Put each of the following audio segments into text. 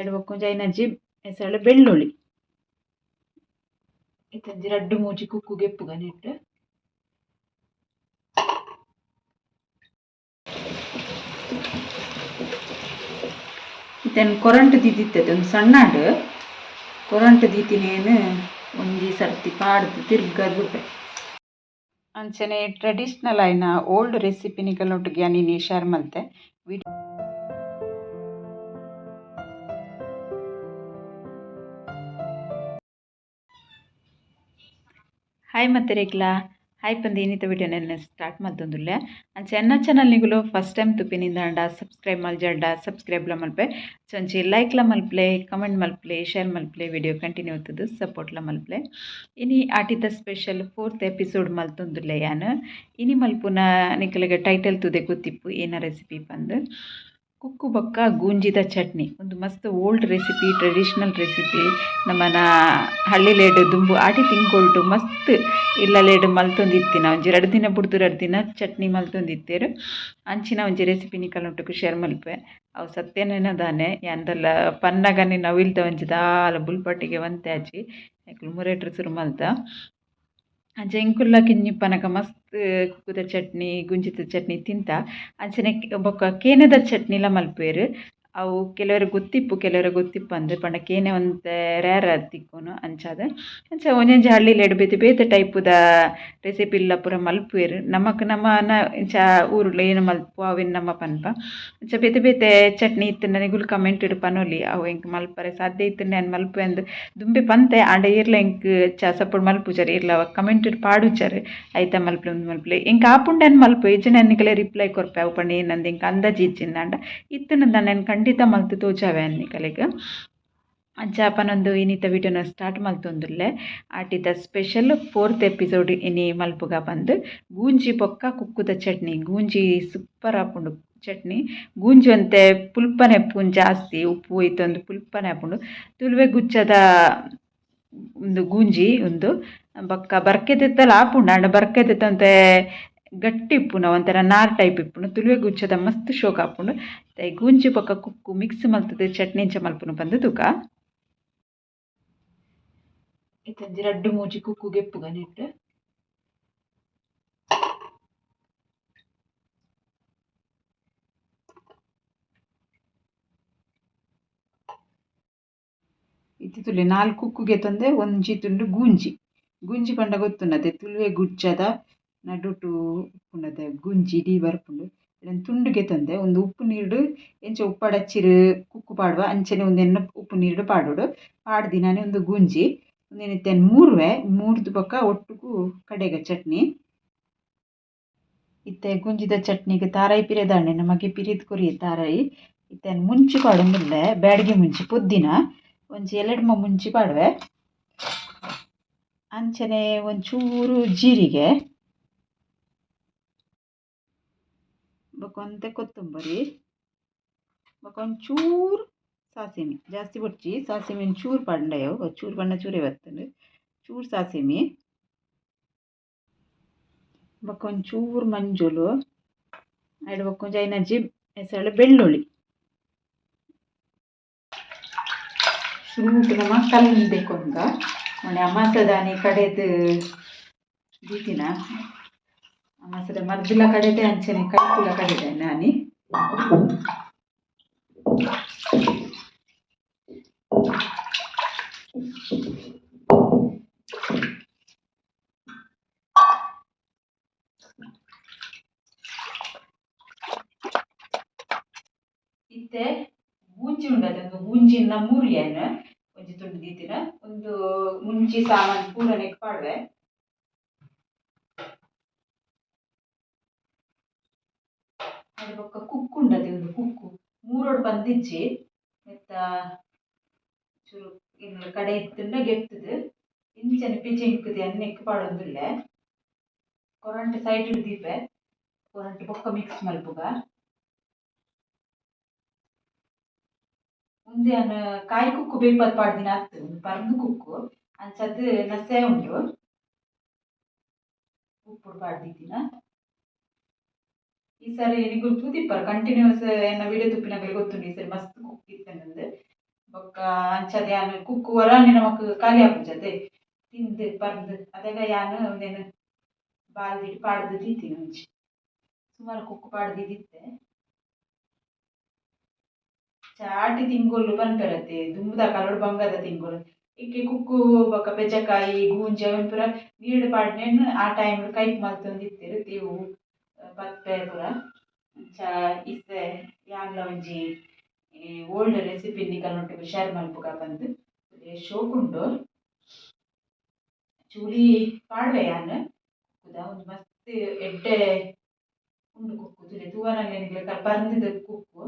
ಐಡ್ ಬೊಕ್ಕ ಐನಜ್ಜಿ ಎಸಳು ಬೆಳ್ಳುಳ್ಳಿ. ಇತ್ತಂಜಿ ರಡ್ಡು ಮೂಜಿ ಕುಕ್ಕು ಗೆಪ್ಪುಗ ನೆಟ್ ಇತ್ತನ್ ಕೊರಂಟ್ ದಿದ್ದಿತ್ತದ ಒಂದು ಸಣ್ಣಾಡು. ಕೊರಂಟ್ ದೀತಿನೇನು ಒಂಜಿ ಸರ್ತಿ ಪಾಡ್ದು ತಿರ್ಗದು ಅಂಚನೆ ಟ್ರೆಡಿಷ್ನಲ್ ಆಯ್ನ ಓಲ್ಡ್ ರೆಸಿಪಿನಿಗಳೊಟ್ಟಿಗೆ ನೀನು ಶೇರ್ ಮಲ್ತೆ ವಿಡಿಯೋ ಹಾಯ್ ಮತ್ತೆ ಹಾಯ್ ಹಾಯ್ ಏನಿತ್ತು ವಿಡಿಯೋ ನೆನ್ನೆ ಸ್ಟಾರ್ಟ್ ಮಲ್ತೊಂದುಲ್ಲೆ ಅಂಚ ಚೆನ್ನ ಚಾನಲ್ ನಿಗುಲು ಫಸ್ಟ್ ಟೈಮ್ ತುಪ್ಪಿನಿಂದ ಸಬ್ಸ್ಕ್ರೈಬ್ ಮಲ್ಜಡ್ಡ ಸಬ್ಸ್ಕ್ರೈಬ್ಲ ಮಲ್ಪೆ. ಚೊಂಚಿ ಲೈಕ್ಲ ಮಲ್ಪ್ಲೆ ಕಮೆಂಟ್ ಮಲ್ಪ್ಲೆ ಶೇರ್ ಮಲ್ಪ್ಲೆ ವಿಡಿಯೋ ಕಂಟಿನ್ಯೂ ಆಗ್ತದೆ ಸಪೋರ್ಟ್ಲ ಮಲ್ಪ್ಲೆ. ಇನಿ ಆಟಿದ ಸ್ಪೆಷಲ್ ಫೋರ್ತ್ ಎಪಿಸೋಡ್ ಮಲ್ತೊಂದುಲ್ಲೆ ಯಾನು. ಇನಿ ಮಲ್ಪುನ ನಿಕಲಿಗೆ ಟೈಟಲ್ ತುದೆ ಗೊತ್ತಿಪ್ಪು, ಏನ ರೆಸಿಪಿ ಪಂದು. ಕುಕ್ಕು ಬಕ್ಕ ಗೂಂಜಿದ ಚಟ್ನಿ. ಒಂದು ಮಸ್ತ್ ಓಲ್ಡ್ ರೆಸಿಪಿ, ಟ್ರೆಡಿಷ್ನಲ್ ರೆಸಿಪಿ. ನಮ್ಮನ ಹಳ್ಳಿಲೇಡ್ ದುಂಬು ಆಟಿ ತಿನ್ಕೊಳ್ಟು ಮಸ್ತ್ ಇಲ್ಲಲೇಡ್ ಮಲ್ತೊಂದಿತ್ತಿನ ಒಂಜಿ ಎರಡು ದಿನ ಬುಡ್ದು ಎರಡು ದಿನ ಚಟ್ನಿ ಮಲ್ತೊಂದಿತ್ತೇರು. ಅಂಚಿನ ಒಂಜಿ ರೆಸಿಪಿ ನಿಕಲ್ನೊಟ್ಟುಗು ಶೇರ್ ಮಲ್ಪೆ. ಅವು ಸತ್ಯನೇನದಾನೆ ಯಾಂದಲ್ಲ ಪನ್ನಗನೆ ನವಿಲ್ದ ಒಂಜಿ ದಾಲ ಬುಲ್ಪಟ್ಟಿಗೆ ಒಂತೆ ಆಚಿ. ಮುರೇಟ್ರು ಸುರು ಮಲ್ತ. ಅಂಚ ಎಂಕುಲ್ಲ ಕಿಂಜಿಪ್ಪನಗ ಮಸ್ತ್ ಕುಕ್ಕುದ ಚಟ್ನಿ ಗುಂಜಿತ ಚಟ್ನಿ ತಿಂತ. ಅಂಚನೆ ಬೊಕ ಕೇನೆದ ಚಟ್ನಿಲ ಮಲ್ಪುವೆರ್. ಅವು ಕೆಲವರು ಗೊತ್ತಿಪ್ಪು, ಕೆಲವರು ಗೊತ್ತಿಪ್ಪಂದ್ ಪಂಡ ಕೇನೆ ಒಂತೆ ರೇರ್ ತಿಕ್ಕುನು ಅಂಚಾದ. ಅಂಚ ಒಂಜೊಂಜಿ ಹಳ್ಳಿಲೆಡ್ ಬೇತೆ ಬೇತೆ ಟೈಪುದ ರೆಸಿಪಿಲ ಪೂರ ಮಲ್ಪುವೆರ್ ನಮಕ್ ನಮ್ಮನ ಇಂಚ ಊರುಳ್ಳ ಏನು ಮಲ್ಪು ಅವೆನ್ ನಮ ಪನ್ಪ. ಅಂಚ ಬೇತೆ ಬೇತೆ ಚಟ್ನಿ ಇತ್ತು ನಿಗುಲು ಕಮೆಂಟ್ ಇಡು ಪನೊಲಿ. ಅವು ಎಂಕ್ ಮಲ್ಪರೆ? ಸಾಧ್ಯ ಇತ್ತು ನಾನು ದುಂಬಿ ಪಂತೆ ಆಂಡ ಇರ್ಲ ಎಂಕ್ ಚ ಸಪೋರ್ಟ್ ಇರ್ಲ. ಅವ ಕಮೆಂಟ್ ಇಡು ಪಾಡುಜರ್ ಐತ ಮಲ್ಪುಲೆ ಉಂದು ಮಲ್ಪುಲೆ ಎಂಕ್ ಆಪುಂಡೆ ಮಲ್ಪು? ಇಜ್ಜಿನ ನನಗೆಲ್ಲ ರಿಪ್ಲೈ ಕೊರ್ಪೆ ಅವು ಪಂಡ ಏನಂದ್ ಎಂಕ್ ಅಂದಾಜಿ ಇಜ್ಜಿಂದಾಂಡ ಇತ್ತಿನ ದಾಂಡ ಖಂಡಿತ ಮಲ್ತು ತೋಜಾವೆ ಅನ್ನಿಕಲೆಗ್ ಅಂಚಾಪನೊಂದು ಇನಿತ ವಿಡಿಯೋನ ಸ್ಟಾರ್ಟ್ ಮಲ್ತೊಂದುಲ್ಲೆ. ಆಟಿದ ಸ್ಪೆಷಲ್ ಫೋರ್ತ್ ಎಪಿಸೋಡ್ ಇನಿ ಮಲ್ಪುಗ ಬಂದು ಗೂಂಜಿ ಪೊಕ್ಕ ಕುಕ್ಕುದ ಚಟ್ನಿ, ಗೂಂಜಿ ಸೂಪರ್ ಆಪುಂಡು ಚಟ್ನಿ. ಗೂಂಜಿ ಒಂತೆ ಪುಲ್ಪನೆ ಪೂನ್ ಜಾಸ್ತಿ, ಉಪ್ಪು ಒಯ್ತೊಂದು ಪುಲ್ಪನೆ ಆಪುಂಡು. ತುಳುವೆ ಗುಚ್ಚದ ಒಂದು ಗೂಂಜಿ ಒಂದು ಬೊಕ್ಕ ಬರ್ಕೆದೆತ್ತಲ ಆಪುಂಡು ಆಂಡ ಬರ್ಕೆದೆತ್ತಂತೆ ಗಟ್ಟಿ ಇಪ್ಪುನ ಒಂಥರ ನಾರ್ ಟೈಪ್ ಇಪ್ಪುನು ತುಳುವೆ ಗುಚ್ಚದ ಮಸ್ತ್ ಶೋಕ ಆಪುಂಡು ಗೂಂಜಿ ಪಕ್ಕ ಕುಕ್ಕು ಮಿಕ್ಸ್ ಮಲ್ತದೆ, ಚಟ್ನಿ ಇಂಚ ಮಲ್ಪುನು ಪಂದ್ ತೂಕ. ಇತ್ತಂಜಿ ರಡ್ಡು ಮೂಜಿ ಕುಕ್ಕು ಗೆಪ್ಪುಗ ಇತ್ತಿ ತುಳಿ ನಾಲ್ಕು ಕುಕ್ಕುಗೆ ತಂದೆ ಒಂಜಿ ತುಂಡು ಗೂಂಜಿ. ಗುಂಜಿ ಪಂಡ ಗೊತ್ತುನದೆ ತುಳುವೆ ಗುಚ್ಚದ ನಡುಟು ಉಪ್ಪುಂಡತೆ ಗುಂಜಿ, ಡೀ ಬರ್ಪುಂಡು. ಎಡನ್ ತುಂಡುಗೆ ತಂದೆ, ಒಂದು ಉಪ್ಪು ನೀರುಡ್, ಎಂಚ ಉಪ್ಪಡಚ್ಚಿರು ಕುಕ್ಕು ಪಾಡುವ, ಅಂಚನೆ ಒಂದೆನ್ನ ಉಪ್ಪು ನೀರು ಪಾಡೋಡು. ಪಾಡ ದಿನಾನೆ ಒಂದು ಗುಂಜಿ. ಒಂದೇನಿತ್ತೇನು ಮೂರುವೆ, ಮೂರ್ದು ಪಕ್ಕ ಒಟ್ಟುಗು ಕಡೆಗ ಚಟ್ನಿ. ಇತ್ತೆ ಗುಂಜಿದ ಚಟ್ನಿಗೆ ತಾರಾಯಿ ಪಿರೆದಾಂಡೆ ನಮಗೆ ಪಿರಿದ್ ಕೊರಿಯ ತಾರಾಯಿ. ಇತ್ತೆನ್ ಮುಂಚಿ ಪಾಡೊಂದುಲ್ಲೆ ಬ್ಯಾಡಿಗೆ ಮುಂಚಿ ಪುದ್ದಿನ, ಒಂಜಿ ಎಲೆಡ್ಮ ಮುಂಚಿ ಪಾಡುವೆ. ಅಂಚನೆ ಒಂಚೂರು ಜೀರಿಗೆ. ಬೊಕೊಂತೆ ಕೊತ್ತಂಬರಿ, ಬಕೊಂಚೂರು ಸಾಸಿಮೆ, ಜಾಸ್ತಿ ಬೊಡ್ಚಿ ಸಾಸಿಮೆ ಚೂರು ಪಂಡೆಯವು ಚೂರು ಪಂಡ ಚೂರೇ ಬರ್ತಂಡು ಚೂರು ಸಾಸಿಮಿ, ಬಕೊಂಚೂರು ಮಂಜುಲು ಎರಡು ಬೊಕೊಂಜ ಐನಜ್ಜಿ ಹೆಸರು ಬೆಳ್ಳುಳ್ಳಿ. ಶುಂಠಿ ನಮ್ಮ ಕಲ್ಲಿಂದೆಕೊಂಗ ಮೊನ್ನೆ ಅಮಾಸದಾನಿ ಕಡೆದು ದೀತಿನ ಅಮಾಸದ ಮರ್ದಿಲ ಕಡೆದೆ ಅಂಚನೆ ಕಲ್ಪುಲ ಕಡೆದೆ ನಾನಿ. ಇತ್ತೆ ಗೂಂಜಿ ಉಂಡದೊಂದು ಗೂಂಜಿನ ಮೂರಿಯನ್ನು ಒಂಜಿ ತುಂಡು ದೀತಿನ, ಒಂದು ಮುಂಚಿ ಸಾಮಾನು ಪೂರ ನೆಕ್ ಬೊಕ್ಕ ಕುಕ್ಕು ಉಂಡದೆ ಒಂದು ಕುಕ್ಕು. ಮೂರೋಡು ಬಂದಿಜ್ಜಿ ನೆತ್ತ ಚೂರು ಇನ್ನು ಕಡೆ ಇತ್ತ್ಂಡ ಗೆತ್ತದು. ಇಂಚನೆ ಪಿಜಿ ಇಂಕುದು ಅನ್ನ ಎಕ್ಕು ಪಾಡೊಂದುಲ್ಲೆ. ಕೊರಂಟ್ ಸೈಡ್ ದೀಪೆ. ಕೊರಂಟ್ ಬೊಕ್ಕ ಮಿಕ್ಸ್ ಮಲ್ಪುಗ. ಮುಂದೆ ಕಾಯಿ ಕುಕ್ಕು ಬೇಪದ ಪಾಡ್ದಿನ ಅತ್ತು ಪರ್ದು ಕುಕ್ಕು. ಅಂಚದ್ದು ನಸೆ ಉಂಡು ಉಪ್ಪು ಪಾಡ್ದಿದ್ದಿನ. ಈ ಸಾರಿ ಏನಿಗೂ ತೂದಿಪ್ಪರ್ ಕಂಟಿನ್ಯೂಸ್ ಎನ್ನ ವಿಡಿಯೋ ತುಪ್ಪಿನಗಲ್ ಗೊತ್ತುಂಡು ಈ ಸರಿ ಮಸ್ತ್ ಕುಕ್ ಇತ್ತಂದು ಬೊಕ್ಕ ಅಂಚದ ಯಾನ್ ವರ ವರಾಣಿ ನಮಕ್ ಖಾಲಿ ಆಪುಜತೆ ತಿಂದು ಬರ್ದು ಅದಾಗ ಯಾನ್ ಒಂದೇನು ಬಾಲ್ದಿ ಪಾಡ್ದು ತಿಂತೀನಿ ಒಂಜಿ ಸುಮಾರು ಕುಕ್ ಪಾಡ್ದು ದಿತ್ತೆ ಚಾಟಿ ತಿಂಗೊಲ್ಲು ಬನ್ಪೆರತ್ತೆ, ದುಂಬುದ ಕರಡು ಬಂಗದ ತಿಂಗೊಲು. ಇಕ್ಕೆ ಕುಕ್ಕು, ಬೊಕ್ಕ ಬೆಜ್ಜಕಾಯಿ, ಗೂಂಜಿ, ಅವನ್ ಪೂರ ನೀಡ್ ಪಾಡ್ನೆನ್ ಆ ಟೈಮ್ ಕೈಕ್ ಮಲ್ತೊಂದಿತ್ತೆರ್ ತೇವು ಪತ್ಪೆ ಪೂರ ಅಂಚ ಇತ್ತೆ ಯಾನ್ಲ ಒಂಜಿ ಓಲ್ಡ್ ರೆಸಿಪಿ ನಿಕಲ್ನೊಟ್ಟಿಗೆ ಶೇರ್ ಮಲ್ಪುಗ ಪಂದ್ ಶೋಕುಂಡು ಚೂಲಿ ಪಾಡ್ವೆ ಯಾನ್? ಕುಕ್ಕುದ ಒಂಜಿ ಮಸ್ತ್ ಎಡ್ಡೆ ಉಂಡು ಕುಕ್ಕು. ತುಲೆ ತೂವರಂಗನಿಗ್ಲೆ ಪರ್ಂದಿದ ಕುಕ್ಕು.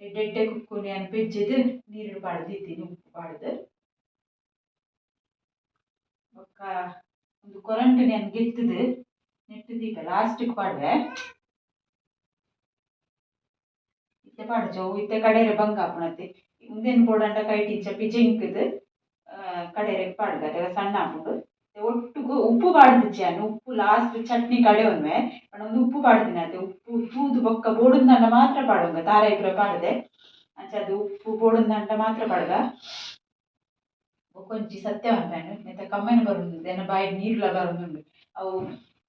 ಎಡ್ಡೆ ಎಡ್ಡೆ ನಾನು ಯಾನ್ ನೀರು ಪಾಡ್ದು ಉಪ್ಪು ಪಾಡ್ದು ಬೊಕ್ಕ, ಒಂದು ಕೊರಂಟು ಯಾನ್ ಗೆತ್ತುದು. ನೆಟ್ಟ್ ಲಾಸ್ಟಿಗೆ ಪಾಡ್ವೆ. ಇತ್ತೆ ಪಾಡ್ಜ ಜೋ ಇತ್ತೆ ಕಡೆರೆ ಬಂಗ ಆಪುಣತೆ ಉಂದೆನ್ ಬೋಡಂಡ ಕೈಟ್ ಇಂಚ ಇದು ಕಡೆರೆ ಪಾಡ್ಗ ಅದೆಲ್ಲ ಸಣ್ಣ ಆಪುಂಡು ಒಟ್ಟುಗು ಉಪ್ಪು ಪಾಡ್ದಿಜ್ಜಿ ಯಾನ್ ಉಪ್ಪು ಲಾಸ್ಟ್ ಚಟ್ನಿ ಕಡೆ ಪಂಡ ಒಂದು ಉಪ್ಪು ಪಾಡ್ದಿನ ಅದೇ ಉಪ್ಪು ತೂದು ಬೊಕ್ಕ ಬೋಡುಂದಂಡ ಮಾತ್ರ ಪಾಡೊಂಗ ತಾರ ಪೂರ ಪಾಡ್ದೆ. ಅಂಚ ಅದು ಉಪ್ಪು ಬೋಡುಂದಂಡ ಮಾತ್ರ ಪಾಡ್ಗ. ಬೊಕೊಂಜಿ ಸತ್ಯ ಮನ್ಪೇನು ನೆತ್ತ ಕಮ್ಮೆನ ಬರುಂಡು ದೆನ ಬಾಯಿ ನೀರ್ಲ ಬರುಂದುಂಡು. ಅವು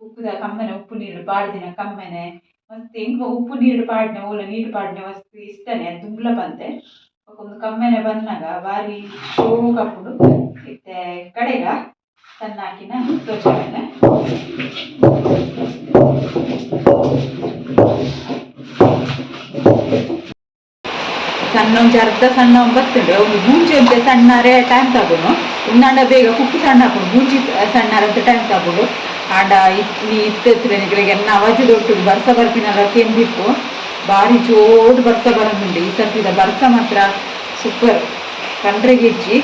ಉಪ್ಪುದ ಕಮ್ಮನೆ ಉಪ್ಪು ನೀರು ಪಾಡ್ದಿನ ಕಮ್ಮನೆ. ಮಸ್ತ್ ಎಂಕ್ ಉಪ್ಪು ನೀರು ಪಾಡ್ನೆ ಓಲ ನೀರು ಪಾಡ್ನೆ ವಸ್ತು ಇಷ್ಟನೇ, ಅದು ದುಂಬ್ಲ ಒಂದು ಕಮ್ಮನೆ ಬಂದಾಗ ಬಾರಿ ಶೋಕ್ ಆಪುಂಡು ಇತ್ತೆ ಕಡೆಗ ಸಣ್ಣ ಹಾಕಿನ ತೋಜಾವೆನ ಸಣ್ಣ ಒಂಜಿ ಅರ್ಧ ಸಣ್ಣ ಬರ್ತದೆ. ಒಂದು ಗೂಂಜಿ ಒಂತೆ ಸಣ್ಣರೆ ಟೈಮ್ ತಗೋನು. ಉಂದಾಂಡ ಬೇಗ ಕುಕ್ಕು ಸಣ್ಣ ಹಾಕೊಂಡು ಗೂಂಜಿ ಸಣ್ಣ ಅಂತ ಟೈಮ್ ತಗೋಡು. ಆಂಡ ಇಟ್ಲಿ ಇತ್ತೆತ್ತಿನಗಳಿಗೆ ಎನ್ನ ಅವಧಿ ದೊಟ್ಟು ಬರ್ಸ ಬರ್ತಿನಲ್ಲ ಕೆಂದಿಪ್ಪು ಬಾರಿ ಜೋಡ್ ಬರ್ಸ ಬರೋದುಂಡು ಈ ಸರ್ತಿದ ಬರ್ಸ ಮಾತ್ರ ಸೂಪರ್ ಕಂಡ್ರೆ ಗೆಜ್ಜಿ.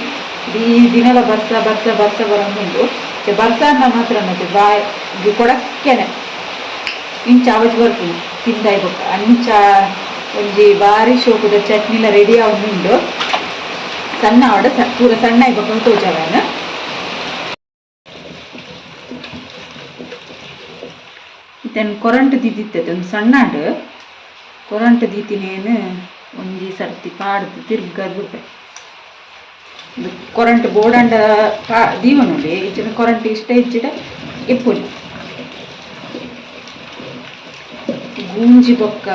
ಈ ದಿನಲ ಬರ್ಸ ಬರ್ಸ ಬರ್ಸ ಬರೋದುಂಡು ಬರ್ಸ ಅನ್ನ ಮಾತ್ರ ಮತ್ತೆ ಬಾಯ್ ಇದು ಕೊಡಕ್ಕೇನೆ. ಇಂಚ ಅವಧಿ ಬರ್ತೀನಿ ತಿಂದಾಯ್ ಬೊಕ್ಕ ಅಂಚ, ಒಂಜಿ ಬಾರಿ ಶೋಕುದ ಚಟ್ನಿಲ ರೆಡಿ ಆವೊಂದುಂಡು ಸಣ್ಣ ಆಡ ಪೂರ ಸಣ್ಣ ಇಪ್ಪಕೊಂಡು ತೋಜಾವೇನ ಇತ್ತನ್ ಕೊರಂಟ್ ದಿದ್ದಿತ್ತೈತೆ ಒಂದು ಸಣ್ಣಾಡ್ ಕೊರಂಟ್ ದೀತಿನೇನು ಒಂಜಿ ಸರ್ತಿ ಪಾಡ್ದು ತಿರ್ಗದು ಇದು ಕೊರಂಟ್ ಬೋಡಂಡ ಪಾ ದೀವನುಂಡೆ ಇಚ್ಚಿನ ಕೊರಂಟ್ ಇಷ್ಟ ಇಚ್ಚಿಡ ಎಪ್ಪುಲಿ ಗೂಂಜಿ ಬೊಕ್ಕ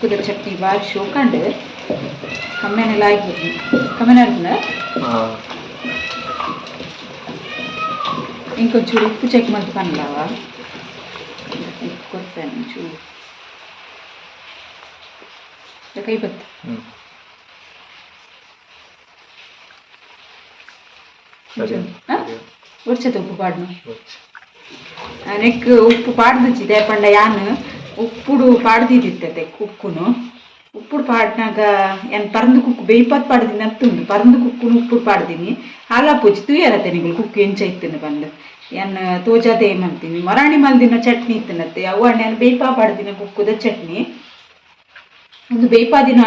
ಕುದುರೆ ಚಟ್ನಿ ಬಾರಿ ಶೋಕಂಡ್ ಕಮ್ಮೆನೆಲ್ಲ ಆಯ್ತು ಕಮ್ಮೆನ ಆಡ್ತದ ఇంకొంచెం ఉప్పు చెక్ మంది పనిలావా ಒಂಚೂರು ಕೈ ಬತ್ತು. ಉರ್ಚದ ಉಪ್ಪು ಪಾಡ್ನು. ನೆಕ್ ಉಪ್ಪು ಪಾಡ್ದಿಚ್ಚಿದೆ ಪಂಡ ಯಾನ್? ಉಪ್ಪುಡು ಪಾಡ್ದಿದ್ದಿತ್ತೆ ಕುಕ್ಕುನು. ಉಪ್ಪುಡು ಪಾಡ್ನಾಗ ಏನು ಪರಂದು ಕುಕ್ಕು ಬೇಯ್ಪತ್ ಪಾಡ್ದಿನ ಅತ್ತುಂಡು ಪರಂದು ಕುಕ್ಕುನು ಉಪ್ಪುಡು ಪಾಡ್ದಿನಿ. ಹಾಲ ಪೂಜಿ ತುಯ್ಯಾರತ್ತೆ ನಿಗಳು ಕುಕ್ಕು ಎಂಚ ಇತ್ತೇನೆ ಬಂದು ಏನ್, ತೋಜಾದೆ ಏಮಂತೀನಿ ಮರಾಣಿ ಮಲ್ದಿನ ಚಟ್ನಿ ಇತ್ತನತ್ತೆ ಅವು ಅಣ್ಣ ಬೇಯ್ಪಾ ಪಾಡ್ದಿನ ಕುಕ್ಕುದ ಚಟ್ನಿ. ಒಂದು ಬೇಯ್ಪಾದಿನ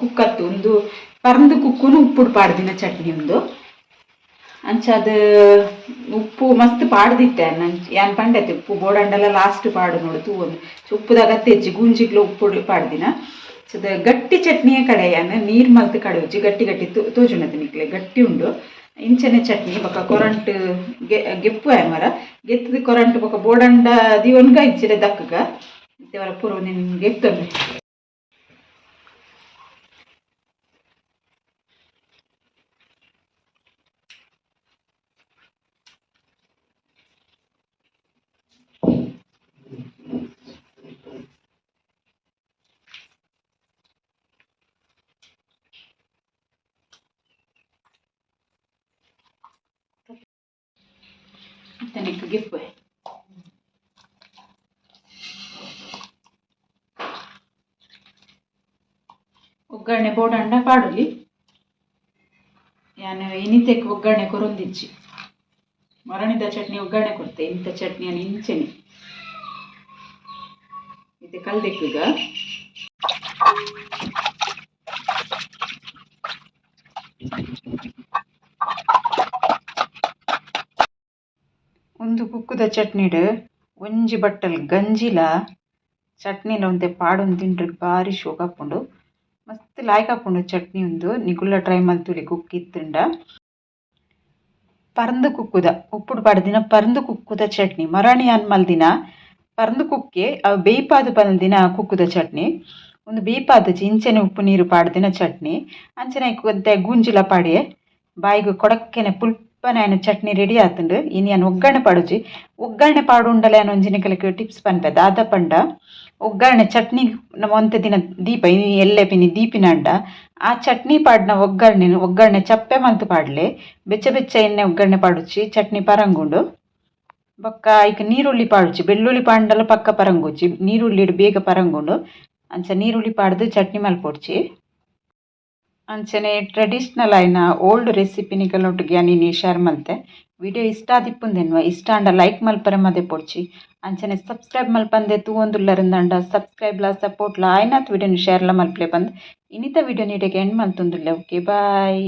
ಕುಕ್ಕತ್ತು, ಒಂದು ಪರಂದು ಕುಕ್ಕುನು ಉಪ್ಪುಡು ಪಾಡ್ದಿನ ಚಟ್ನಿ ಒಂದು. ಅದು ಉಪ್ಪು ಮಸ್ತ್ ಪಾಡ್ದಿತ್ತೆ ನನ್ ಪಂಡತ್ತೆ ಪಂಡತೆ, ಉಪ್ಪು ಬೋಡಂಡೆಲ್ಲ ಲಾಸ್ಟ್ ಪಾಡು ನೋಡು, ತೂ ಒಂದು. ಉಪ್ಪುದಾಗ ತೆಜ್ಜಿ ಗುಂಜಿಗ್ಲು ಉಪ್ಪು ಪಾಡ್ದಿನ. ಗಟ್ಟಿ ಚಟ್ನಿಯ ಕಡೆ ಏನು ನೀರ್ ಮಲ್ತ್ ಕಡೆ ಉಜ್ಜಿ ಗಟ್ಟಿ ಗಟ್ಟಿ ತೂ ತೋಜುಂಡತೆ ನಿಕ್ಲೆ, ಗಟ್ಟಿ ಉಂಡು. ಇಂಚನೆ ಚಟ್ನಿ, ಬೊಕ ಕೊರಂಟ್ಗೆ, ಗೆಪ್ಪು ಆಯ್ ಮರ. ಗೆತ್ತದ ಕೊರಂಟ್ ಬೊಕ ಬೋಡಂಡ ದಿವನ್ಗ ಇಚ್ಚಿರ ದಕ್ಕಗ. ಇತ್ತೆವರ ಪೂರ್ವ ನಿನ್ ಗೆತ್ತೊಂಡು ತನಿಕ್ ಗೆಪ್ಪು ಒಗ್ಗರಣೆ ಬೋಡಂಡ ಪಾಡುಲಿ ಯಾನ್ ಇನಿತೆಕ್ ಒಗ್ಗರಣೆ ಕೊರೊಂದಿಜ್ಜಿ ಮರಣಿದ ಚಟ್ನಿ ಒಗ್ಗರಣೆ ಕೊಡ್ತೆ ಇಂಥ ಚಟ್ನಿಯನ್ನು ಇಂಚೆನೆ ಇದು ಕಲ್ದೆಕ್ಕೀಗ ಒಂದು ಕುಕ್ಕುದ ಚಟ್ನಿಡ್ ಒಂಜಿ ಬಟ್ಟಲ್ ಗಂಜಿಲ ಚಟ್ನಿಲ ಒಂತೆ ಪಾಡೊಂದು ತಿಂಡ್ರೆ ಬಾರಿ ಶೋಕಾಪುಂಡು ಮಸ್ತ್ ಲಾಯ್ಕ್ ಆಪುಂಡು ಚಟ್ನಿ ಉಂದು ನಿಗುಲ್ಲ ಟ್ರೈ ಮಲ್ತುಲೆ ಕುಕ್ ಇತ್ತುಂಡ. ಪರಂದು ಕುಕ್ಕುದ, ಉಪ್ಪುಡು ಪಡ್ದಿನ ಪರಂದು ಕುಕ್ಕುದ ಚಟ್ನಿ, ಮರಾಣಿ ಅನ್ ಮಲ್ದಿನ ಪರಂದು ಕುಕ್ಕೆ ಅವು ಬೇಯ್ಪಾದ್ ದಿನ ಕುಕ್ಕುದ ಚಟ್ನಿ, ಒಂದು ಬೇಯ್ಪಾದುಜಿ ಇಂಚನೆ ಉಪ್ಪು ನೀರು ಪಾಡ್ದಿನ ಚಟ್ನಿ, ಅಂಚನೆ ಕೊದ್ದೆ ಗೂಂಜಿಲ ಪಾಡೆ ಬಾಯಿಗೆ ಕೊಡಕ್ಕೆನೆ ಪುಲ್ಪನೆ ഞാൻ ಚಟ್ನಿ ರೆಡಿ ಆತುಂಡು ഇനി ഞാൻ ಒಗ್ಗರಣೆ ಪಾಡುಜಿ ಒಗ್ಗರಣೆ പാടുണ്ടല്ല ഞാൻ ಒಂಜಿನಕಲೆಗ್ ಟಿಪ್ಸ್ ಪನ್ಪೆ ದಾದ ಪಂಡ ಒಗ್ಗರಣೆ ಚಟ್ನಿ ನಮ್ಮ ಒಂತೆ ದಿನ ದೀಪ ಇನಿ ಎಲ್ಲೆ ಪಿನಿ ದೀಪಿನಂಡ ಆ ಚಟ್ನಿ ಪಾಡ್ನ ಒಗ್ಗರಣೆ ಒಗ್ಗರಣೆ ಚಪ್ಪೆ ಮಲ್ತ್ ಪಾಡ್ಲೆ ಬೆಚ್ಚ ಬೆಚ್ಚ ಎಣ್ಣೆ ಒಗ್ಗರಣೆ ಪಾಡುಚ್ಚಿ ಚಟ್ನಿ ಪರಂಗುಂಡು ಬೊಕ್ಕ ಐಕ್ ನೀರುಳ್ಳಿ ಪಾಡುಚ್ಚಿ ಬೆಳ್ಳುಳ್ಳಿ ಪಾಂಡಲ ಪಕ್ಕ ಪರಂಗುಚ್ಚಿ ನೀರುಳ್ಳಿಡ್ ಬೇಗ ಪರಂಗುಂಡು ಅಂಚ ನೀರುಳ್ಳಿ ಪಾಡ್ದು ಚಟ್ನಿ ಮಲ್ಪೊಡ್ಚಿ ಅಂಚನೆ ಟ್ರೆಡಿಷ್ನಲ್ ಆಯ್ನ ಓಲ್ಡ್ ರೆಸಿಪಿನಿಗಳೊಟ್ಟಿಗೆ ಯಾನಿನಿ ಶೇರ್ ಮಲ್ತೆ. ವಿಡಿಯೋ ಇಷ್ಟ ಆದಿಪ್ಪುಂದೆನ್ವ, ಇಷ್ಟ ಆಂಡ ಲೈಕ್ ಮಲ್ಪರೆ ಮದೆ ಪೊಡ್ಚಿ. ಅಂಚನೆ ಸಬ್ಸ್ಕ್ರೈಬ್ ಮಲ್ಪಂದೆ ತೂವೊಂದುಲ್ಲರಿಂದಂಡ ಸಬ್ಸ್ಕ್ರೈಬ್ಲ ಸಪೋರ್ಟ್ಲ ಆಯ್ನಾತ್ ವಿಡಿಯೋನಿ ಶೇರ್ಲ ಮಲ್ಪಲೆ ಬಂದು. ಇನಿತ ವಿಡಿಯೋ ನೀಡೆಗೆ ಎಂಡ್ ಮಲ್ತೊಂದುಲ್ಲೆ. Okay bye